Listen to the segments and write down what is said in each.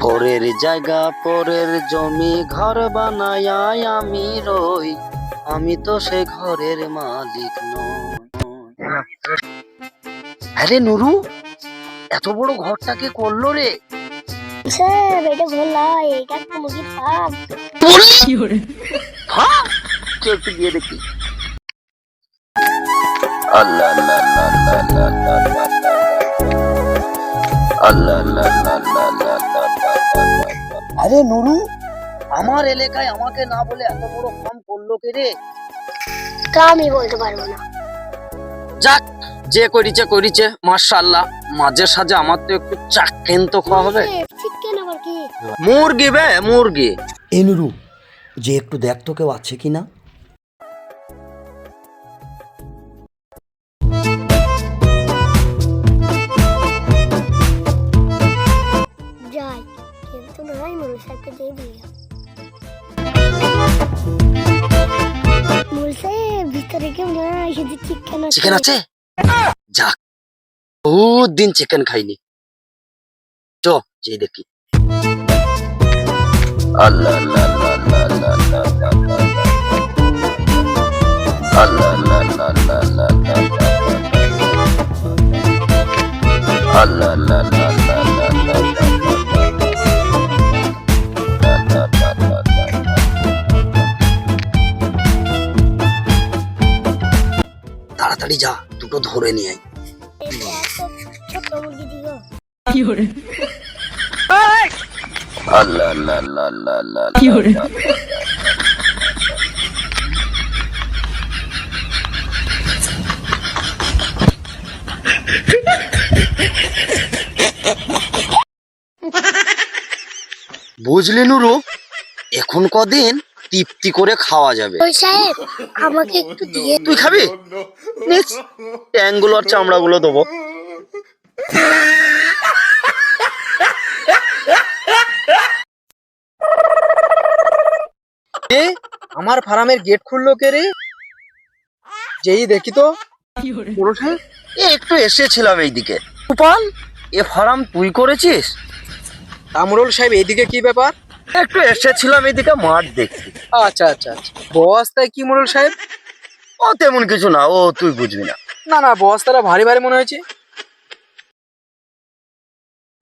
পরের জায়গা পরের জমি ঘর বানায় আমি রই আমি তো সে ঘরের মালিক নই আরে নুরু এত বড় ঘরটা কে করল রে স্যার এটা ভুল নয় এটা একটা মুরগির ফার্ম হ্যাঁ চল একটু গিয়ে দেখি আল্লাহ আল্লাহ আল্লাহ আল্লাহ আল্লাহ আল্লাহ আল্লাহ আল্লাহ আল্লাহ আল্লাহ আল্লাহ আরে নুরু আমার এলাকায় আমাকে না বলে এত বড় ফার্ম করল কে রে? তা আমি বলতে পারব না। যাক যে করিছে করিছে মাশাআল্লাহ। মাঝে সাজে আমার তো একটু চাকেন তো খাওয়া হবে। চিকেন আবার কি? মুরগি বে মুরগি। এনুরু যে একটু দেখ তো কেউ আছে কি মুরুল সাহেব ভিতরে কেউ নয় শুধু চিকেন আছে চিকেন আছে যাক বহুত দিন চিকেন খাইনি চ যে দেখি আল্লাহ আল্লাহ আল্লাহ আল্লাহ আল্লাহ আল্লাহ আল্লাহ আল্লাহ আল্লাহ আল্লাহ আল্লাহ আল্লাহ আল্লাহ আল্লাহ আল্লাহ তাড়াতাড়ি যা দুটো ধরে নিয়ে আয়। মুরগি আল্লাহ আল্লাহ আল্লাহ আল্লাহ আল্লাহ বুঝলি নুরু এখন কদিন তৃপ্তি করে খাওয়া যাবে। সাহেব আমাকে একটু দিয়ে তুই খাবি? নিস। ট্যাংগুলো আর চামড়াগুলো দেবো। এ আমার ফার্মের গেট খুললো কে রে? যেই দেখি তো। বড় সাহেব, এ একটু এসেছিলাম এইদিকে। গোপাল এ ফার্ম তুই করেছিস? কামরুল সাহেব এইদিকে কি ব্যাপার? একটু এসেছিলাম এদিকে মাঠ দেখতে। আচ্ছা আচ্ছা আচ্ছা। বস্তায় কি মোরল সাহেব? ও তেমন কিছু না ও তুই বুঝবি না। না না বস্তাটা ভারী ভারী মনে হয়েছে।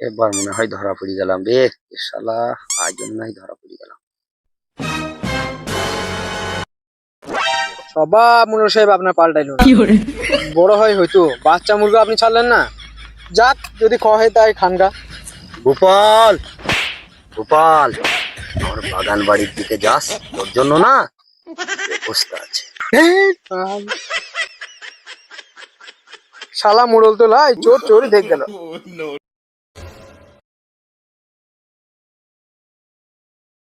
এবার মনে হয় ধরা পড়ে গেলাম রে শালা আজ জন্যই ধরা পড়ে গেলাম। সবাব মোরল সাহেব আপনার পাল্টাইল। না। বড় হয় হয়তো বাচ্চা মুরগা আপনি ছাড়লেন না। যাক যদি খাওয়া হয় তাই খানগা গোপাল! গোপাল আমার বাগান বাড়ির দিকে যাস তোর জন্য না ব্যবস্থা আছে। শালা মোড়ল তো লাই চোর চোরই দেখ গেল।